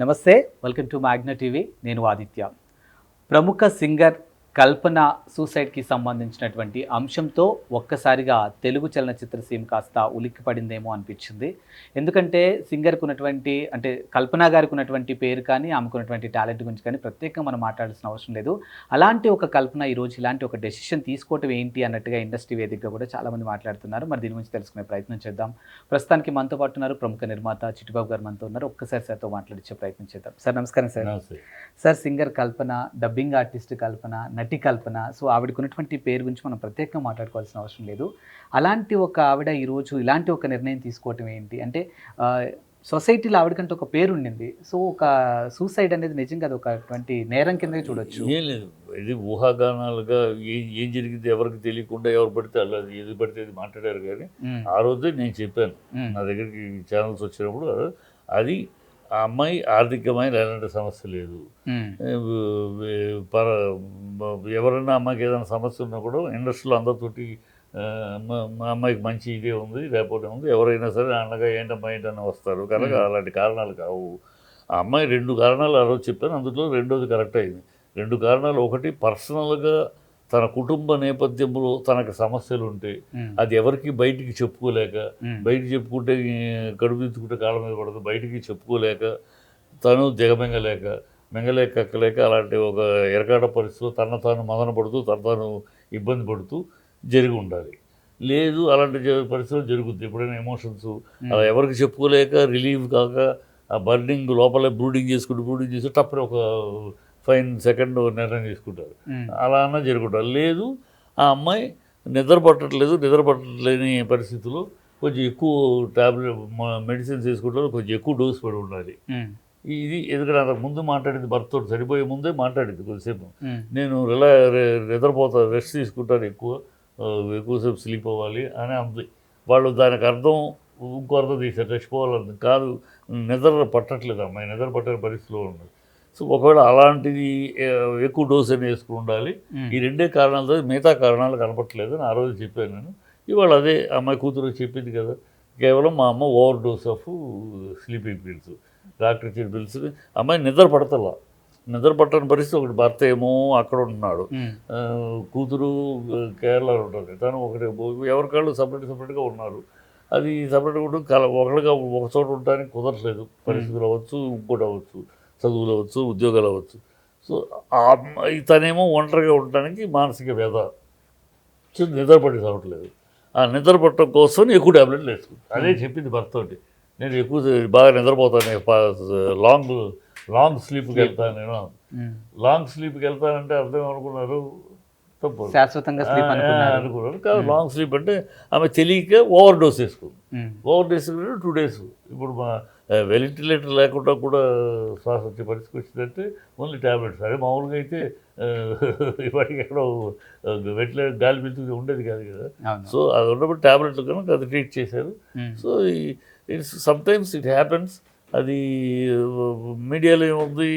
నమస్తే welcome to Magna TV. నేను ఆదిత్య. ప్రముఖ సింగర్ కల్పన సూసైడ్కి సంబంధించినటువంటి అంశంతో ఒక్కసారిగా తెలుగు చలనచిత్ర సీమ కాస్త ఉలిక్కిపడిందేమో అనిపించింది. ఎందుకంటే సింగర్కి ఉన్నటువంటి అంటే కల్పన గారికి ఉన్నటువంటి పేరు కానీ ఆమెకు ఉన్నటువంటి టాలెంట్ గురించి కానీ ప్రత్యేకంగా మనం మాట్లాడాల్సిన అవసరం లేదు. అలాంటి ఒక కల్పన ఈరోజు ఇలాంటి ఒక డెసిషన్ తీసుకోవటం ఏంటి అన్నట్టుగా ఇండస్ట్రీ వేదికగా కూడా చాలామంది మాట్లాడుతున్నారు. మరి దీని గురించి తెలుసుకునే ప్రయత్నం చేద్దాం. ప్రస్తుతానికి మనతో పాటు ఉన్నారు ప్రముఖ నిర్మాత చిట్టుబాబు గారు మనతో ఉన్నారు. ఒక్కసారి సార్తో మాట్లాడించే ప్రయత్నం చేద్దాం. సార్ నమస్కారం sir. Sir singer Kalpana dubbing artist Kalpana నటి కల్పన సో ఆవిడకు ఉన్నటువంటి పేరు గురించి మనం ప్రత్యేకంగా మాట్లాడుకోవాల్సిన అవసరం లేదు. అలాంటి ఒక ఆవిడ ఈరోజు ఇలాంటి ఒక నిర్ణయం తీసుకోవటం ఏంటి? అంటే సొసైటీలో ఆవిడకంటే ఒక పేరు ఉండింది. సో ఒక సూసైడ్ అనేది నిజంగా అది ఒక అటువంటి నేరం కింద చూడొచ్చు. ఏం లేదు. ఇది ఊహాగానాలుగా ఏం ఏం జరిగింది ఎవరికి తెలియకుండా ఎవరు పడితే అలా ఏది పడితే అది మాట్లాడారు కానీ ఆ రోజే నేను చెప్పాను. నా దగ్గరికి ఛానల్స్ వచ్చినప్పుడు అది ఆ అమ్మాయి ఆర్థికమైన ఎలాంటి సమస్య లేదు. పర ఎవరైనా అమ్మాయికి ఏదైనా సమస్య ఉన్నా కూడా ఇండస్ట్రీలో అందరితోటి మా- అమ్మాయికి మంచి ఇదే ఉంది లేకపోతే ఉంది ఎవరైనా సరే అండగా ఏంటమ్మా ఏంటని వస్తారు. కనుక. అలాంటి కారణాలు కావు. ఆ అమ్మాయి రెండు కారణాలు ఆ రోజు చెప్పాను అందులో రెండోది కరెక్ట్ అయింది. రెండు కారణాలు ఒకటి పర్సనల్గా తన కుటుంబ నేపథ్యంలో తనకు సమస్యలు ఉంటే అది ఎవరికి బయటికి చెప్పుకోలేక బయటికి చెప్పుకుంటే కడుపు దించుకుంటే కాళ్ళ మీద పడదు బయటికి చెప్పుకోలేక తను దిగమింగలేక మింగలేక ఎక్కలేక అలాంటి ఒక ఎరకాట పరిస్థితిలో తన తాను మదన పడుతూ తన తాను ఇబ్బంది పడుతూ జరిగి ఉండాలి. లేదు అలాంటి పరిస్థితులు జరుగుద్ది. ఎప్పుడైనా ఎమోషన్స్ అలా ఎవరికి చెప్పుకోలేక రిలీవ్ కాక ఆ బర్నింగ్ లోపలే బ్రూడింగ్ చేసుకుంటూ బ్రూడింగ్ చేసి తప్పని ఒక ఫైన్ సెకండ్ నిర్ణయం తీసుకుంటారు. అలా అన్నా జరుగుంటారు లేదు ఆ అమ్మాయి నిద్ర పట్టట్లేదు నిద్ర పట్టలేని పరిస్థితుల్లో కొంచెం ఎక్కువ టాబ్లెట్ మెడిసిన్స్ తీసుకుంటారు కొంచెం ఎక్కువ డోస్ పడి ఉండాలి. ఇది ఎందుకంటే అంతకు ముందు మాట్లాడింది భర్తతో సరిపోయే ముందే మాట్లాడింది కొద్దిసేపు. నేను రిలా నిద్రపోతా రెస్ట్ తీసుకుంటాను ఎక్కువ ఎక్కువసేపు స్లీప్ అవ్వాలి అని అంది. వాళ్ళు దానికి అర్థం ఇంకో అర్థం తీశారు. చచ్చిపోవాలని కాదు నిద్ర పట్టట్లేదు అమ్మాయి నిద్ర పట్టని పరిస్థితిలో ఉన్నది సో ఒకవేళ అలాంటిది ఎక్కువ డోస్ అని వేసుకుని ఉండాలి. ఈ రెండే కారణాలతో మిగతా కారణాలు కనపట్లేదు అని ఆ రోజు చెప్పాను నేను. ఇవాళ అదే అమ్మాయి కూతురు చెప్పింది కదా. కేవలం మా అమ్మ overdose of sleeping pills doctor ఇచ్చిన పిల్స్. అమ్మాయి నిద్ర పడతలా. నిద్ర పట్టని పరిస్థితి ఒకటి భర్త ఏమో అక్కడ ఉంటున్నాడు. కూతురు కేరళలో ఉంటుంది తను ఒకటి ఎవరికాళ్ళు సపరేట్ సపరేట్గా ఉన్నారు. అది సపరేట్గా ఉంటుంది కల ఒకరిగా ఒక చోట ఉండడానికి కుదరట్లేదు. పరిస్థితులు అవ్వచ్చు ఇంకోటి అవ్వచ్చు. చదువులు అవ్వచ్చు ఉద్యోగాలు అవ్వచ్చు. సో తనేమో ఒంటరిగా ఉండడానికి మానసిక వ్యధ సో నిద్ర పట్టి రావట్లేదు. ఆ నిద్ర పట్టడం కోసం ఎక్కువ ట్యాబ్లెట్లు వేసుకుంటాను అదే చెప్పింది భర్తతోటి. నేను ఎక్కువ బాగా నిద్రపోతాను లాంగ్ లాంగ్ స్లీప్కి వెళ్తాను నేను. లాంగ్ స్లీప్కి వెళ్తానంటే అర్థం అనుకున్నారు శాశ్వతంగా స్లీప్ అనుకున్నారు. లాంగ్ స్లీప్ అంటే ఆమె తెలియక ఓవర్ డోస్ వేసుకుంది ఓవర్ డోస్ టూ డేస్. ఇప్పుడు మా వెంటిలేటర్ లేకుండా కూడా శ్వాస వచ్చే పరిస్థితి వచ్చిందంటే ఓన్లీ ట్యాబ్లెట్స్ అదే మామూలుగా అయితే ఇవాటికి ఎక్కడో వెంటిలేటర్ గాలి పీల్చుకు ఉండేది కాదు కదా. సో అది ఉన్నప్పుడు ట్యాబ్లెట్లు కనుక అది ట్రీట్ చేశారు. So it's sometimes it happens అది మీడియాలో ఏముంది?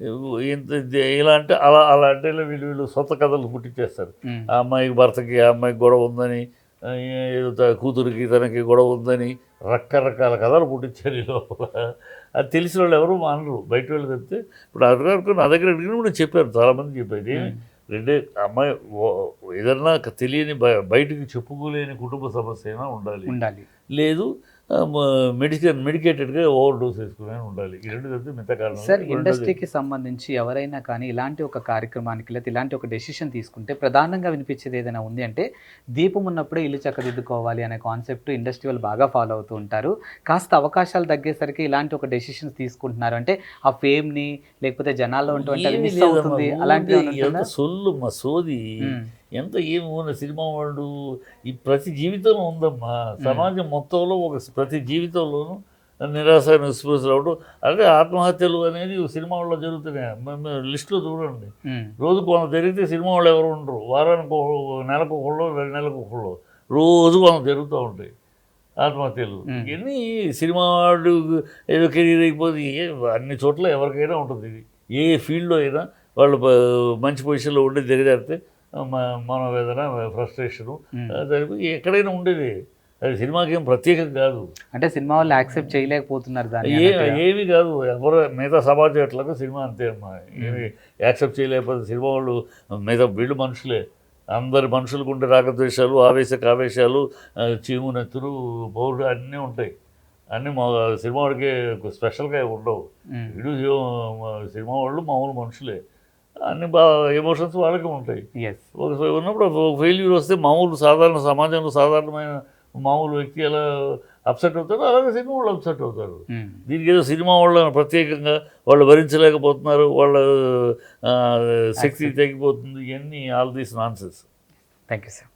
ఇంత ఇలా అంటే అలా అలా అంటే వీళ్ళు వీళ్ళు సొంత కథలు పుట్టించేస్తారు. ఆ అమ్మాయికి భర్తకి ఆ అమ్మాయికి గొడవ ఉందని కూతురికి తనకి గొడవ ఉందని రకరకాల కథలు పుట్టించారు ఈ లోపల. అది తెలిసిన వాళ్ళు ఎవరు మానరు. బయట వాళ్ళు చెప్తే ఇప్పుడు అడగారు నా దగ్గర అడిగిన కూడా చెప్పారు చాలామంది చెప్పారు ఏమి రెండే అమ్మాయి ఏదన్నా తెలియని బయ- బయటికి చెప్పుకోలేని కుటుంబ సమస్య అయినా ఉండాలి. ఉండాలి. లేదు మెడిసిన్ మెడికేటెడ్గా ఓవర్ డోస్ వేసుకునే ఉండాలి. ఈ రెండు కలిపి మిగతా కారణం. సార్ ఇండస్ట్రీకి సంబంధించి ఎవరైనా కానీ ఇలాంటి ఒక కార్యక్రమానికి లేదా ఇలాంటి ఒక డెసిషన్ తీసుకుంటే ప్రధానంగా వినిపించేది ఏదైనా ఉంది అంటే దీపం ఉన్నప్పుడే ఇల్లు చక్కదిద్దుకోవాలి అనే కాన్సెప్ట్ ఇండస్ట్రీ వాళ్ళు బాగా ఫాలో అవుతూ ఉంటారు. కాస్త అవకాశాలు తగ్గేసరికి ఇలాంటి ఒక డెసిషన్స్ తీసుకుంటున్నారు. అంటే ఆ ఫేమ్ని లేకపోతే జనాల్లో ఉన్నటువంటి? సొల్లు మా సోది ఉమ్, ఎంత ఏమి ఉన్న సినిమా వాళ్ళు ఈ ప్రతి జీవితంలో ఉందమ్మా. సమాజం మొత్తంలో ఒక ప్రతి జీవితంలోనూ నిరాశ నిస్పృహలు అవడం అంటే ఆత్మహత్యలు అనేది సినిమా వాళ్ళు జరుగుతున్నాయి. లిస్టులో చూడండి. రోజు కొంత జరిగితే సినిమా వాళ్ళు ఎవరు ఉండరు. వారానికి ఒక- నెలకు ఒకళ్ళు రెండు నెలలకు ఒకళ్ళు. రోజు కొంత జరుగుతూ ఉంటాయి ఆత్మహత్యలు. ఇవన్నీ సినిమా వాళ్ళు ఏదో కెరీర్ అయిపోతే ఏ- అన్ని చోట్ల ఎవరికైనా ఉంటుంది ఇది. ఏ ఫీల్డ్లో అయినా వాళ్ళు మంచి పొజిషన్లో ఉండి దిగజారితే మ- మనోవేదన ఫ్రస్ట్రేషను ఎక్కడైనా ఉండేది. అది సినిమాకి ఏం ప్రత్యేకం కాదు. అంటే సినిమా వాళ్ళు యాక్సెప్ట్ చేయలేకపోతున్నారు దాన్ని. ఏమి కాదు. ఎవరు మిగతా సమాజం ఎట్లాగో సినిమా అంతే అమ్మా. ఏమి యాక్సెప్ట్ చేయలేకపోతే సినిమా వాళ్ళు మిగతా వీళ్ళు మనుషులే. అందరి మనుషులకు ఉండే రాగద్వేషాలు ఆవేశ కావేశాలు చీము నెత్తురు పౌరుడు అన్నీ ఉంటాయి. అన్నీ మా సినిమా వాడికి స్పెషల్గా ఉండవు. వీడు సినిమా వాళ్ళు మామూలు మనుషులే. అన్ని ఎమోషన్స్ వాళ్ళకి ఉంటాయి. ఒక ఉన్నప్పుడు ఒక ఫెయిల్యూర్ వస్తే మామూలు సాధారణ సమాజంలో సాధారణమైన మామూలు వ్యక్తి ఎలా అప్సెట్ అవుతారో అలాగే సినిమా వాళ్ళు అప్సెట్ అవుతారు. మ్మ్. దీనికి ఏదో సినిమా వాళ్ళని ప్రత్యేకంగా వాళ్ళు భరించలేకపోతున్నారు వాళ్ళ శక్తి తగ్గిపోతుంది ఇవన్నీ all these nonsense thank you sir